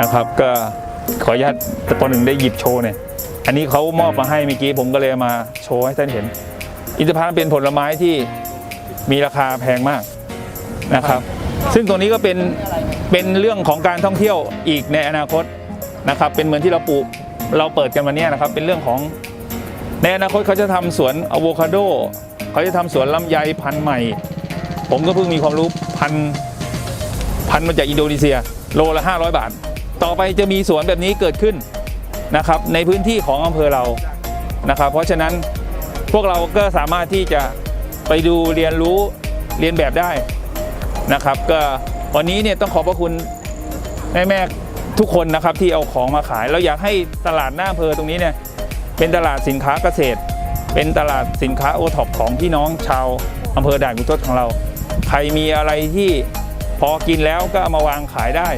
นะครับ ก็ขออนุญาตปหนึ่งได้หยิบโชว์เนี่ยอันนี้เขามอบมาให้เมื่อกี้ผมก็เลยมาโชว์ให้ท่านเห็น อินทผลัมเป็นผลไม้ที่มีราคาแพงมากนะครับ ซึ่งตรงนี้ก็เป็นเป็นเรื่องของการท่องเที่ยวอีกในอนาคตนะครับ เป็นเหมือนที่เราปลูกเราเปิดกันวันนี้นะครับ เป็นเรื่องของในอนาคตเขาจะทำสวนอะโวคาโดเขาจะทำสวนลำไยพันธุ์ใหม่ ผมก็เพิ่งมีความรู้พันธุ์พันธุ์มาจากอินโดนีเซีย โลละ 500 บาท ต่อไปจะมีสวนแบบนี้เกิดขึ้นนะครับในพื้นที่ของอำเภอเรานะครับ เพราะฉะนั้นพวกเราก็สามารถที่จะไปดูเรียนรู้เรียนแบบได้นะครับ ก็วันนี้เนี่ยต้องขอบพระคุณแม่แม่ทุกคนนะครับที่เอาของมาขาย เราอยากให้ตลาดหน้าอำเภอตรงนี้เนี่ยเป็นตลาดสินค้าเกษตร เป็นตลาดสินค้าโอท็อปของพี่น้องชาวอำเภอด่านกุทศของเรา ใครมีอะไรที่พอกินแล้วก็เอามาวางขายได้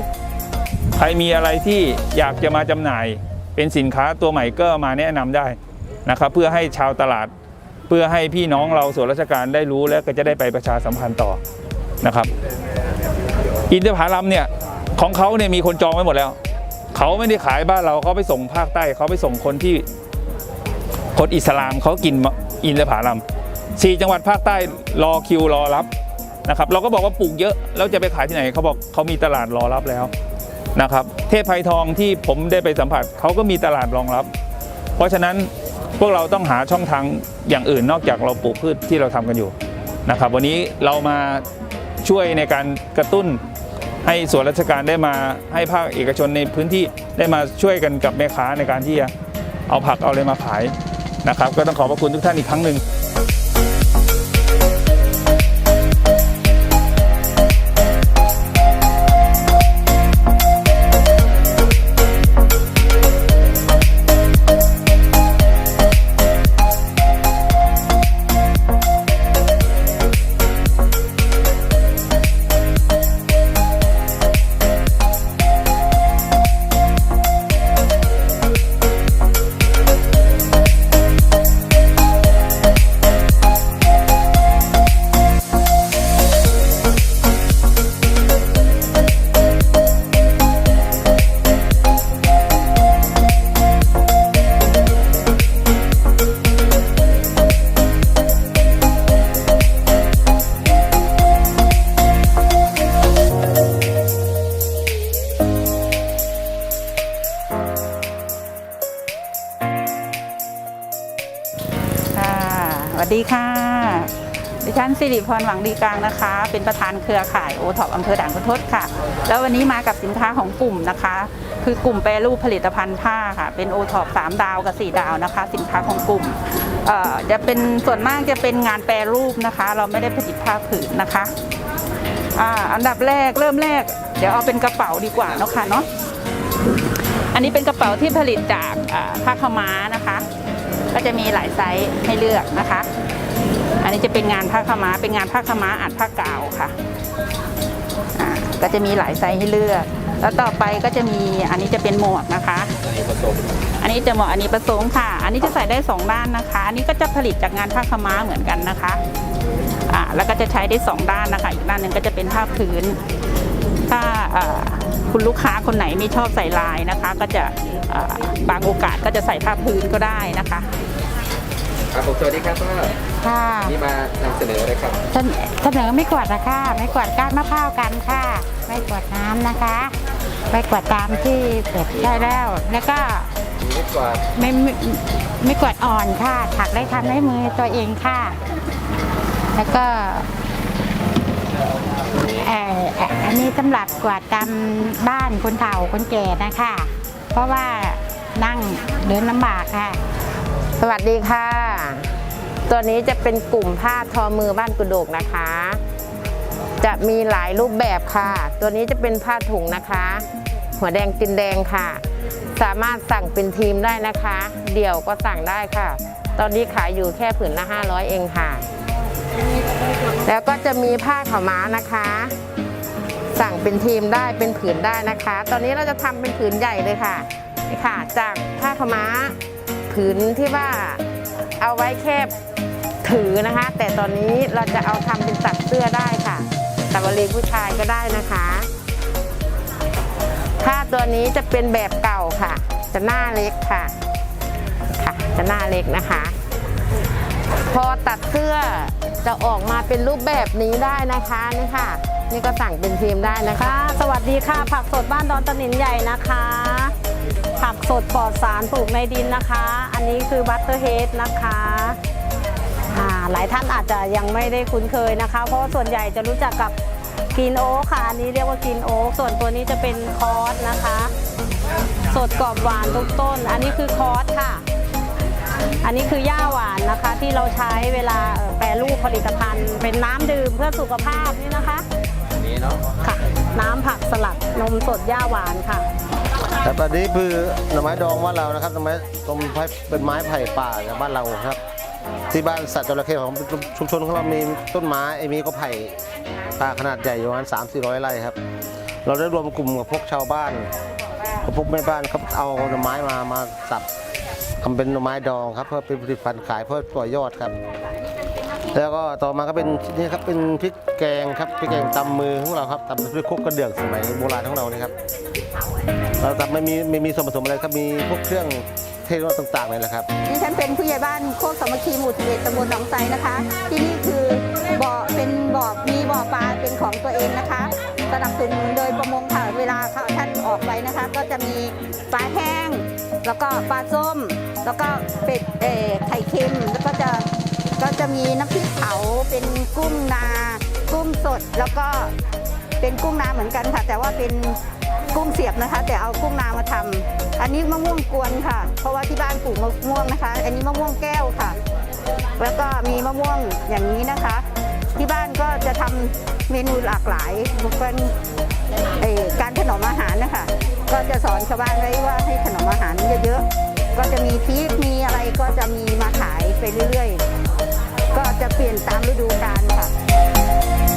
ครมีอะไรที่อยากจะมาจำหน่าย เป็นสินค้าตัวใหม่ก็มาแนะนำได้นะครับเพื่อให้ชาวตลาด เพื่อให้พี่น้องเราส่วนราชการได้รู้แล้วก็จะได้ไปประชาสัมพันธ์ต่อนะครับ อินทผลัมเนี่ยของเขาเนี่ยมีคนจองไว้หมดแล้ว เขาไม่ได้ขายบ้านเราเขาไปส่งภาคใต้เขาไปส่งคนที่คนอิสลามเขากินอินทผลัมสี่จังหวัดภาคใต้รอคิวรอรับนะครับ เราก็บอกว่าปลูกเยอะแล้วจะไปขายที่ไหนเขาบอกเขามีตลาดรอรับแล้ว นะครับ เทพไพทองที่ผมได้ไปสัมผัสเขาก็มีตลาดรองรับ เพราะฉะนั้นพวกเราต้องหาช่องทางอย่างอื่นนอกจากเราปลูกพืชที่เราทำกันอยู่นะครับ วันนี้เรามาช่วยในการกระตุ้นให้ส่วนราชการได้มาให้ภาคเอกชนในพื้นที่ได้มาช่วยกันกับแม่ค้าในการที่จะเอาผักเอาอะไรมาขายนะครับ ก็ต้องขอบพระคุณทุกท่านอีกครั้งหนึ่ง วัสดีค่ะ ดิฉันสิริพรหวังดีกลางนะคะ เป็นประธานเครือข่ายโอท็อปอำเภอด่านขุนทดค่ะ แล้ววันนี้มากับสินค้าของกลุ่มนะคะ คือกลุ่มแปรรูปผลิตภัณฑ์ผ้าค่ะ เป็นโอท็อปสามดาวกับสี่ดาวนะคะ สินค้าของกลุ่มจะเป็นส่วนมากจะเป็นงานแปรรูปนะคะ เราไม่ได้ผลิตผ้าผืนนะคะอันดับแรกเริ่มแรก เดี๋ยวเอาเป็นกระเป๋าดีกว่าเนาะค่ะเนาะอันนี้เป็นกระเป๋าที่ผลิตจากผ้าขม้านะคะ ก็จะมีหลายไซส์ให้เลือกนะคะ อันนี้จะเป็นงานผ้าขาวม้าเป็นงานผ้าขาวม้าอัดผ้ากาวค่ะอ่าก็จะมีหลายไซส์ให้เลือก แล้วต่อไปก็จะมีอันนี้จะเป็นหมวกนะคะ อันนี้จะหมวกอันนี้ประสงค์ค่ะ อันนี้จะใส่ได้สองด้านนะคะ อันนี้ก็จะผลิตจากงานผ้าขม้าเหมือนกันนะคะ อ่า แล้วก็จะใช้ได้สองด้านนะคะ อีกด้านหนึ่งก็จะเป็นผ้าพื้นถ้าอ่า คุณลูกค้าคนไหนไม่ชอบใส่ลายนะคะ ก็จะอ่าบางโอกาสก็จะใส่ผ้าพื้นก็ได้นะคะครับผมสวัสดีครับป้าค่ะนี่มานำเสนออะไรครับเสนเสนอไม่กวาดนะคะไม่กวาดก้านมะพร้าวกันค่ะ ไม่กวาดน้ำนะคะไม่กวาดตามที่เปิดได้แล้ว แล้วก็มีนิดกว่าไม่ไม่ไม่กวาดอ่อนค่ะถักได้ทันด้วยมือตัวเองค่ะ แล้วก็เอันนี้สำหรับกวาดตามบ้านคนเฒ่าคนแก่นะคะ เพราะว่านั่งเดินลำบากค่ะ สวัสดีค่ะ ตัวนี้จะเป็นกลุ่มผ้าทอมือบ้านกุโดกนะคะ จะมีหลายรูปแบบค่ะ ตัวนี้จะเป็นผ้าถุงนะคะ หัวแดงตินแดงค่ะ สามารถสั่งเป็นทีมได้นะคะ เดี่ยวก็สั่งได้ค่ะ ตอนนี้ขายอยู่แค่ผืนละ 500 เองค่ะ แล้วก็จะมีผ้าขาวม้านะคะ สั่งเป็นทีมได้เป็นผืนได้นะคะ ตอนนี้เราจะทำเป็นผืนใหญ่เลยค่ะนี่ค่ะ จากผ้าขม้าผืนที่ว่าเอาไว้แค่ถือนะคะ แต่ตอนนี้เราจะเอาทำเป็นตัดเสื้อได้ค่ะตัดวลีผู้ชายก็ได้นะคะผ้าตัวนี้จะเป็นแบบเก่าค่ะ จะหน้าเล็กค่ะ ค่ะ จะหน้าเล็กนะคะ พอตัดเสื้อจะออกมาเป็นรูปแบบนี้ได้นะคะนี่ค่ะ นี่ก็สั่งเป็นทีมได้นะคะคะ สวัสดีค่ะ ผักสดบ้านดอนตะนินใหญ่นะคะ ผักสดปลอดสารปลูกในดินนะคะ อันนี้คือบัตเตอร์เฮดนะคะหลายท่านอาจจะยังไม่ได้คุ้นเคยนะคะ เพราะส่วนใหญ่จะรู้จักกับกินโอ๊คค่ะ อันนี้เรียกว่ากินโอ๊ส่วนตัวนี้จะเป็นคอสนะคะ สดกรอบหวานทุกต้น อันนี้คือคอสค่ะ อันนี้คือหญ้าหวานนะคะที่เราใช้เวลาเอ่อแปรรูปผลิตภัณฑ์ เป็นน้ำดื่มเพื่อสุขภาพนี่นะคะอันนี้เนาะค่ะ น้ำผักสลัดนมสดหญ้าหวานค่ะแต่ตอนนี้คือหน่อไม้ดองบ้านเรานะครับหน่อไม้ต้นไม้เป็นไม้ไผ่ป่าจากบ้านเราครับ ที่บ้านสัตว์จระเข้ของชุมชนของเรามีต้นไม้ไอ้มีก็ไผ่ป่าขนาดใหญ่อยู่ประมาณสามสี่ร้อยไร่ครับ เราได้รวมกลุ่มกับพวกชาวบ้านกับพวกแม่บ้านครับเอาหน่อไม้มามาสับ ทำเป็นหน่อไม้ดองครับเพื่อเป็นผลิตภัณฑ์ขายเพื่อต่อยอดครับ แล้วก็ต่อมาก็เป็นนี่ครับเป็นพริกแกงครับพริกแกงตำมือของเราครับตำด้วยครกกระเดื่องสมัยโบราณของเรานี่ครับเราทำไม่มีไม่มีส่วนผสมอะไรครับมีพวกเครื่องเทศต่างๆเลยแหละครับดิฉันเป็นผู้ใหญ่บ้านโคกสามัคคีหมู่11ตำบลหนองไทรนะคะ ที่นี่คือบ่อเป็นบ่อมีบ่อปลาเป็นของตัวเองนะคะสนับสนุนโดยประมงค่ะเวลาเขาท่านออกไปนะคะ ก็จะมีปลาแห้ง แล้วก็ปลาส้ม แล้วก็เป็ดเอ่อไข่เค็มแล้วก็จะก็จะมีน้ำพริกเผาเป็นกุ้งนา กุ้งสดแล้วก็เป็นกุ้งนาเหมือนกันค่ะ แต่ว่าเป็นกุ้งเสียบนะคะ แต่เอากุ้งนามาทำอันนี้มะม่วงกวนค่ะ เพราะว่าที่บ้านปลูกมะม่วงนะคะ อันนี้มะม่วงแก้วค่ะ แล้วก็มีมะม่วงอย่างนี้นะคะ ที่บ้านก็จะทำเมนูหลากหลายเป็นการถนอมอาหารนะคะ ก็จะสอนชาวบ้านไว้ว่าให้ถนอมอาหารเยอะๆ ก็จะมีพริกมีอะไรก็จะมีมาขายไปเรื่อยๆ ก็จะเปลี่ยนตามฤดูกาลค่ะ